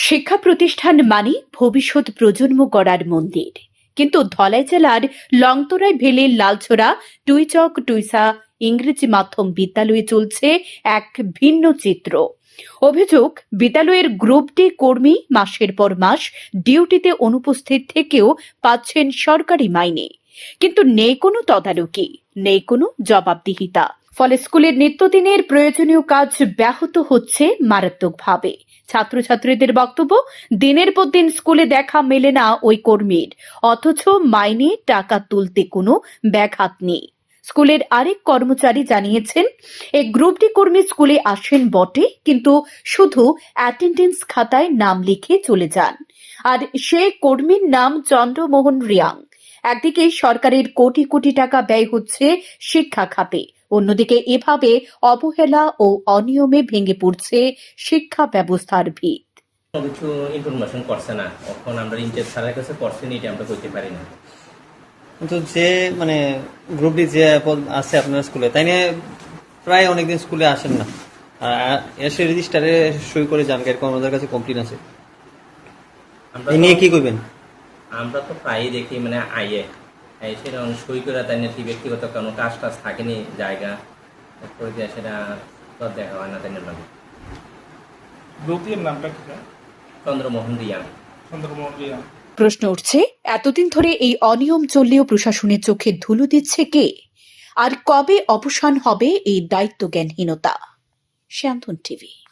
শিক্ষা প্রতিষ্ঠান মানে ভবিষ্যৎ প্রজন্ম গড়ার মন্দির। কিন্তু ধলাই জেলার লংতরায় ভেলে লালছড়া, টুইচক, টুইসা, ইংরেজি মাধ্যম বিদ্যালয়ে চলছে এক ভিন্ন চিত্র। অভিযোগ, বিদ্যালয়ের গ্রুপ ডি কর্মী মাসের পর মাস ডিউটিতে অনুপস্থিত থেকেও পাচ্ছেন সরকারি মাইনে। কিন্তু নেই কোনো তদারকি, নেই কোনো জবাবদিহিতা। ফলে স্কুলের নিত্যদিনের প্রয়োজনীয় কাজ ব্যাহত হচ্ছে মারাত্মকভাবে। ছাত্রছাত্রীদের বক্তব্য, দিনের পর দিন স্কুলে দেখা মেলে না ওই কর্মীর। অথচ মাইনে টাকা তুলতে কোনো ব্যাঘাত নেই। স্কুলের আরেক কর্মচারী জানিয়েছেন এই গ্রুপটি কর্মী স্কুলে আসেন বটে, কিন্তু শুধু অ্যাটেন্ডেন্স খাতায় নাম লিখে চলে যান। আর সে কর্মীর নাম চন্দ্রমোহন রিয়াং। একদিকে সরকারের কোটি কোটি টাকা ব্যয় হচ্ছে শিক্ষা খাতে অন্যদিকে এভাবে অবহেলা ও অনিয়মে ভেঙে পড়ছে শিক্ষা ব্যবস্থার ভিত। কিছু ইনফরমেশন করছে না। এখন আমরা ইন্টার স্যারের কাছে করছি এটা আমরা করতে পারি না। কিন্তু যে মানে গ্রুপ ডি যে আছে আপনার স্কুলে তাই নিয়ে প্রায় অনেকদিন স্কুলে আসেন না। আর এসে রেজিস্টারে সই করে যান এরকম আমাদের কাছে কমপ্লেন আছে। আমরা নিয়ে কি করবেন? আমরা তো প্রায়ই দেখি মানে আইয়ে সেটা অনেক সই করে তাই নিয়ে ব্যক্তিগত কোনো কাজ টাজ থাকেনি জায়গা? করে দিয়ে সেটা তো দেখা হয় না তাই নামটা কি চন্দ্রমোহন রিয়াং। চন্দ্রমোহন রিয়া। প্রশ্ন উঠছে এতদিন ধরে এই অনিয়ম চললেও প্রশাসনের চোখে ধুলো দিচ্ছে কে? আর কবে অবসান হবে এই দায়িত্ব জ্ঞানহীনতা শ্যামধন টিভি।